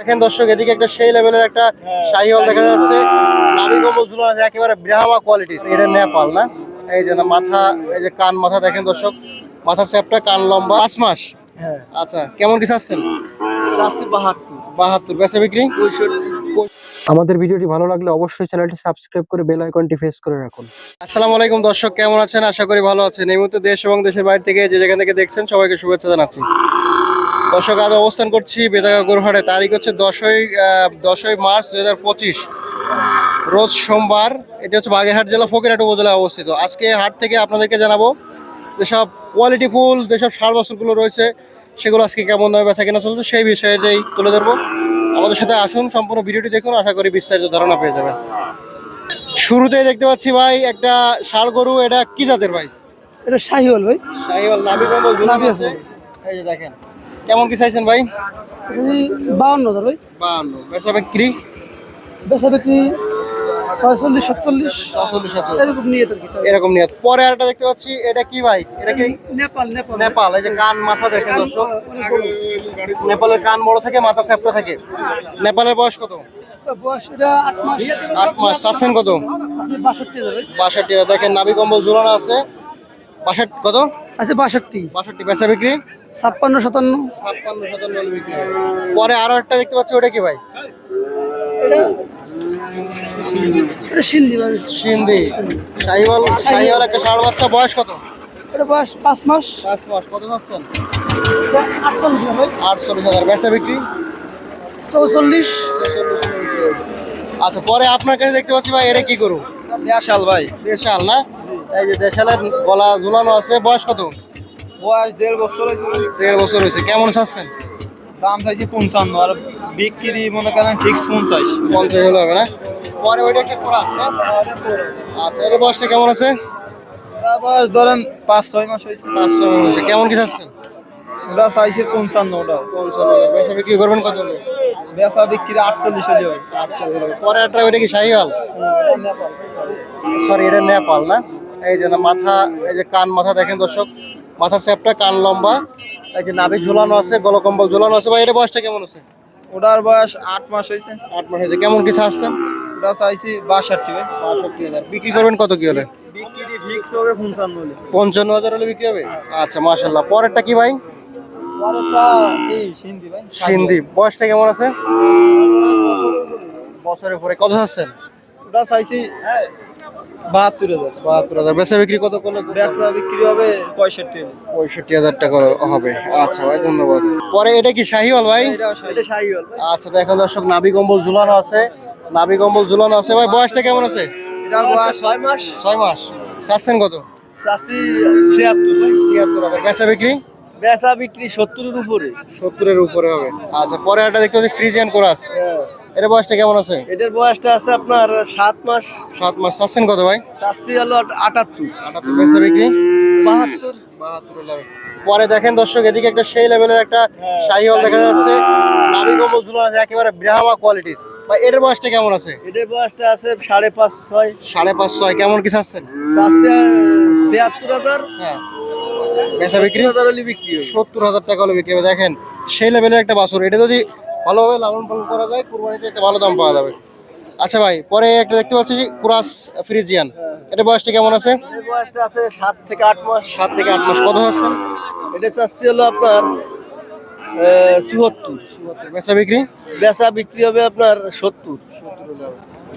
দেখেন দর্শক এদিকে একটা সেই লেভেলের একটা শাহি হল দেখা যাচ্ছে। নামি কম্বল ঝুলানো আছে একেবারে ব্রাহ্মা কোয়ালিটির এটা নেপাল না? এই যে মাথা এই যে কান মাথা দেখেন দর্শক মাথা চ্যাপটা কান লম্বা। পাঁচ মাস? হ্যাঁ। আচ্ছা কেমন কি চাচ্ছেন? বাহাত্তর। বাহাত্তর বেচা বিক্রি? আমাদের ভিডিওটি ভালো লাগলে অবশ্যই চ্যানেলটি সাবস্ক্রাইব করে বেল আইকনটি প্রেস করে রাখুন। আসসালামু আলাইকুম দর্শক কেমন আছেন? আশা করি ভালো আছেন। এই মুহূর্তে দেশ এবং দেশের বাইরে থেকে যে যেখান থেকে দেখছেন সবাইকে শুভেচ্ছা জানাচ্ছি। দর্শক আজ অবস্থান করছি বেদাগা গোরহাটে। তারিখ হচ্ছে দশই দশই মার্চ দু হাজার পঁচিশ। রোজ সোমবার এটা হচ্ছে বাগেরহাট জেলা ফকিরহাট উপজেলায় অবস্থিত। আজকে হাট থেকে আপনাদেরকে জানাব যেসব কোয়ালিটি ফুল যেসব সার বছরগুলো রয়েছে সেগুলো আজকে কেমন দামে বেচা কেনা চলছে সেই বিষয়টাই তুলে ধরবো। আমাদের সাথে আসুন সম্পূর্ণ ভিডিওটি দেখুন আশা করি বিস্তারিত ধারণা পেয়ে যাবেন। শুরুতেই দেখতে পাচ্ছি ভাই একটা ষাড় গরু এটা কি জাতের ভাই? এটা শাহিওয়াল ভাই। শাহিওয়াল নাভি কম্বল নাভি আছে। এই যে দেখেন। কেমন কি চাইছেন ভাই? বাউন্ন হাজার ভাই। বাহান্ন বেচা বিক্রি? বেচা বিক্রি ছয়চল্লিশ সাতচল্লিশ। এরকম নিয়ে এরকম নিয়ে। পরে আরেকটা দেখতে পাচ্ছি এটা কি ভাই? এটা কি? নেপাল নেপাল। নেপাল। এই যে কান মাথা দেখেন দর্শক। নেপালের কান বড় থাকে মাথা থাকে। নেপালের বয়স কত? আট মাস। চাচ্ছেন কত? বাষট্টি দেখেন নাভি কম্বল ঝুলানো আছে। বাষট্টি কত? আছে বাষট্টি। বাষট্টি। বেচা বিক্রি? ছাপ্পান্ন সাতান্ন। ছাপ্পান্ন সাতান্ন বিক্রি পরে আরও একটা দেখতে পাচ্ছি ওটা কি ভাই? এটা সিন্ধি সিন্ধি। একটা বাচ্চা বয়স কত? এটা বয়স পাঁচ মাস। পাঁচ মাস কত আটচল্লিশ হাজার ভাই আটচল্লিশ হাজার বেচা বিক্রি? চৌচল্লিশ। আচ্ছা পরে আপনার কাছে দেখতে পাচ্ছি ভাই এটা কি করু দেড়শাল ভাই। দেশাল না? এই যে দেশালের গলা ঝুলানো আছে বয়স কত? বয়স দেড় বছর হয়েছে। দেড় বছর হয়েছে। কেমন চাচ্ছেন? দাম চাইছি পঞ্চান্ন আর বিক্রি মনে করেন ফিক্স পঞ্চাশ। পঞ্চাশ হলে হবে না? পরে ওইটা একটা ক্রাস না? আচ্ছা এর বয়সটা কেমন আছে? বয়স ধরেন পাঁচ ছয় মাস হয়েছে। পাঁচ ছয় মাস হয়েছে। কেমন কি চাচ্ছেন? ওটা চাইছে পঞ্চান্ন ওটা পঞ্চান্ন বেচা বিক্রি করবেন কত বেচা বিক্রি আটচল্লিশ হলে হয় পরে একটা ওইটা কি শাহিওয়াল? নেপাল। সরি এটা নেপাল না? এই যে মাথা এই যে কান মাথা দেখেন দর্শক। মাথা চ্যাপটা কান লম্বা। এই যে নাভি ঝুলানো আছে গলকম্বল ঝুলানো আছে। ভাই এটা বয়সটা কেমন আছে ওটার বয়স আট মাস হয়েছে। আট মাস হয়েছে। কেমন কি চাচ্ছেন? ওটা চাইছি বাষট্টি ভাই। বাষট্টি হাজার। বিক্রি করবেন কত কি হলে? বিক্রি ফিক্স হবে পঞ্চান্ন হাজার হলে বিক্রি হবে? আচ্ছা মাশাল্লাহ পরেরটা কি ভাই? সিন্ধি ভাই। সিন্ধি। বয়সটা কেমন আছে? বছরের পরে কত চাচ্ছেন? ওটা চাইছি বাহাত্তর হাজার। বাহাত্তর হাজার। বেচা বিক্রি কত করলে? বেচা বিক্রি হবে পঁয়ষট্টি হাজার। পঁয়ষট্টি হাজার টাকা হবে। আচ্ছা ভাই ধন্যবাদ। পরে এটা কি শাহিওয়াল ভাই? এটা এটা শাহিওয়াল। আচ্ছা দর্শক কম্বল ঝুলানো আছে। কম্বল ঝুলানো আছে। ভাই বয়সটা কেমন আছে? এটার বয়স ছয় মাস। ছয় মাস। চাচ্ছেন কত? চাষি ছিয়াত্তর। ছিয়াত্তর হাজার। বেচা বিক্রি? বেচা বিক্রি সত্তরের উপরে। সত্তরের উপরে হবে। আচ্ছা পরে একটা দেখতে পাচ্ছি ফ্রিজ অ্যান্ড কোরাস। এটা বয়সটা কেমন আছে? এটার বয়সটা আছে আপনার সাত মাস। সাত মাস। চাচ্ছেন কত ভাই? চাষি হলো আটাত্তর। আটাত্তর বেচা বিক্রি? বাহাত্তর। বাহাত্তর পরে দেখেন দর্শক এদিকে একটা সেই লেভেলের একটা হ্যাঁ। হল দেখা যাচ্ছে। নাভি কম্বল ঝুলানো আছে একেবারে ব্রাহ্মা কোয়ালিটির ভাই এটার বয়সটা কেমন আছে? এটার বয়সটা আছে সাড়ে পাঁচ ছয়। সাড়ে পাঁচ ছয়। কেমন কি চাচ্ছেন? ছিয়াত্তর হাজার। হ্যাঁ। বেচা বিক্রি? হাজার হলে বিক্রি সত্তর হাজার টাকা হলে বিক্রি হবে। দেখেন সেই লেভেলের একটা বাছুর। এটা যদি ভালোভাবে লালন পালন করা যায় কুরবানিতে একটা ভালো দাম পাওয়া যাবে। আচ্ছা ভাই পরে একটা দেখতে পাচ্ছি কুরাস ফ্রিজিয়ান। এটা বয়সটা কেমন আছে? বয়সটা আছে সাত থেকে আট মাস। সাত থেকে আট মাস। কত আছে এটা চাষি হলো আপনার চুয়াত্তর। বেচা বিক্রি? বেচা বিক্রি হবে আপনার সত্তর।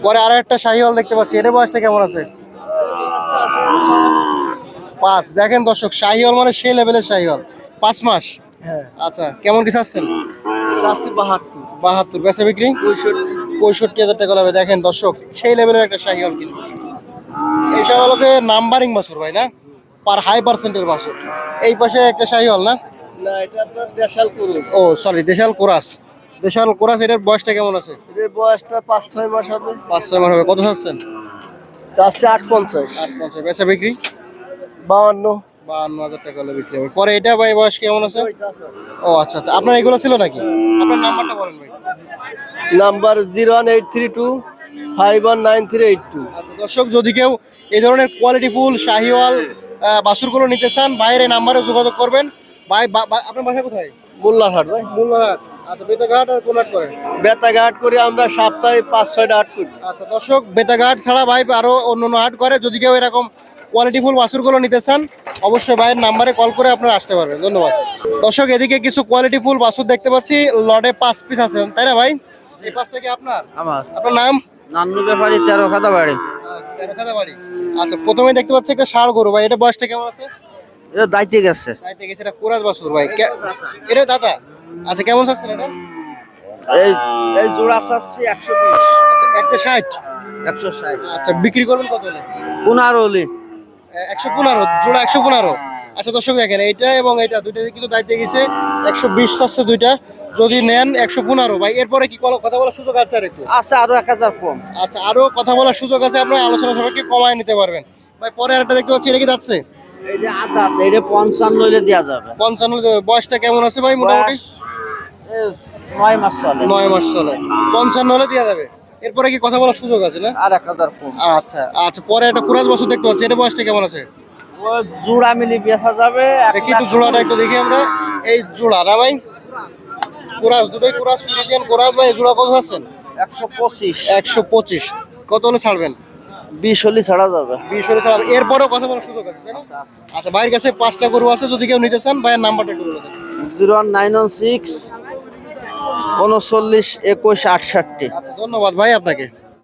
পরে আরও একটা শাহিওয়াল দেখতে পাচ্ছি। এটার বয়সটা কেমন আছে? পাঁচ। দেখেন দর্শক শাহিওয়াল মানে সেই লেভেলের শাহিওয়াল। পাঁচ মাস? হ্যাঁ। আচ্ছা কেমন কি চাচ্ছেন? চাষি বাহাত্তর। বাহাত্তর। বেচা বিক্রি? পঁয়ষট্টি। হাজার টাকা লাগবে দেখেন দর্শক সেই লেভেলের একটা শাহিওয়াল কিনবে। এইসব হলোকে নাম্বারিং বাছুর ভাই না? পার হাই পার্সেন্টের বাছুর। এই পাশে একটা শাহিওয়াল না? না এটা আপনার দেশাল ও সরি দেশাল কোরাস। দেশাল কোরাস এটার বয়সটা কেমন আছে? এটার বয়সটা পাঁচ ছয় মাস হবে। পাঁচ ছয় মাস হবে। কত চাচ্ছেন? চাষি আট পঞ্চাশ আট পঞ্চাশ বেচা বিক্রি? বাউান্ন। বাহান্ন হাজার টাকা হলে বিক্রি হবে। পরে এটা ভাই বয়স কেমন আছে? ও আচ্ছা আচ্ছা। আপনার এগুলো ছিল নাকি? আপনার নাম্বারটা বলেন ভাই। Number zero one eight three two five one nine three eight two. আচ্ছা দর্শক যদি কেউ এই ধরনের শাহিওয়াল বাছুরগুলো নিতে চান বাইরে নাম্বারে যোগাযোগ করবেন। ভাই আপনার বাসা কোথায়? মোল্লারহাট ভাই। আচ্ছা বেতাঘাট আর কোন হাট করেন? বেতাঘাট করে আমরা সপ্তাহে পাঁচ ছয়টা হাট করি। আচ্ছা দর্শক বেতাঘাট ছাড়া ভাই আরও অন্য অন্য হাট করে। যদি কেউ এরকম কোয়ালিটিফুল বাছুরগুলো নিতে চান অবশ্যই ভাইয়ের নাম্বারে কল করে আপনারা আসতে পারবেন। ধন্যবাদ। দর্শক এদিকে কিছু কোয়ালিটিফুল বাছুর দেখতে পাচ্ছি লডে পাঁচ পিস আছেন তাই না ভাই? এই পাঁচটা কি আপনার? আমার। আপনার নাম? নান্নু ব্যাপারী তেরো খাতা বাড়ি তেরোখাদা বাড়ি আচ্ছা প্রথমে দেখতে পাচ্ছি একটা ষাড় গরু। ভাই এটা বয়সটা কেমন আছে? এটা গেছে। এটা গেছে এটা কোরাজ বাছুর ভাই। এটা দাদা? আচ্ছা কেমন চাচ্ছেন এটা? এই এই জোড়া চাচ্ছি একশো আচ্ছা একটা ষাট। একশো ষাট। আচ্ছা বিক্রি করবেন কত হলে? পনেরো হলি। একশো পনেরো জোড়া একশো পনেরো। আচ্ছা দর্শক দেখেন এটা এবং এটা দুইটা কিন্তু দায়িত্বে গেছে। একশো বিশ চাচ্ছে দুইটা। যদি নেন একশো পনেরো। ভাই এরপরে কি কথা বলার সুযোগ আছে আর একটু আছে আরও এক হাজার কম। আচ্ছা আরও কথা বলার সুযোগ আছে আপনার আলোচনা সবাইকে কমায় নিতে পারবেন। ভাই পরে আরেকটা দেখতে পাচ্ছি এটা কি যাচ্ছে? এইটা আধা এইটা পঞ্চান্ন হলে দেওয়া যাবে। পঞ্চান্ন বয়সটা কেমন আছে ভাই মোটামুটি? নয় মাস চলে। নয় মাস চলে। পঞ্চান্ন হলে দেওয়া যাবে? এরপরে কি কথা বলার সুযোগ আছে না? আর এক হাজার কম আচ্ছা আচ্ছা পরে একটা কুরাজ বছর দেখতে পাচ্ছি। এটা বয়সটা কেমন আছে? ও জোড়া মিলি বেচা যাবে দেখি একটু জোড়াটা একটু দেখি আমরা। এই জোড়া না ভাই? কুরাজ দুটোই কুরাজ ফ্রিজিয়ান কুরাজ ভাই জোড়া কত আছেন একশো পঁচিশ। একশো পঁচিশ। কত হলে ছাড়বেন? বিশ হলে ছাড়া যাবে। বিশ হলে ছাড়বেন এরপরেও কথা বলার সুযোগ আছে আচ্ছা, আচ্ছা। আচ্ছা ভাইয়ের কাছে পাঁচটা গরু আছে যদি কেউ নিতে চান ভাইয়ের নাম্বারটা একটু বলে দেন। Zero one nine one six উনচল্লিশ একুশ আটষট্টি। আচ্ছা ধন্যবাদ ভাই আপনাকে।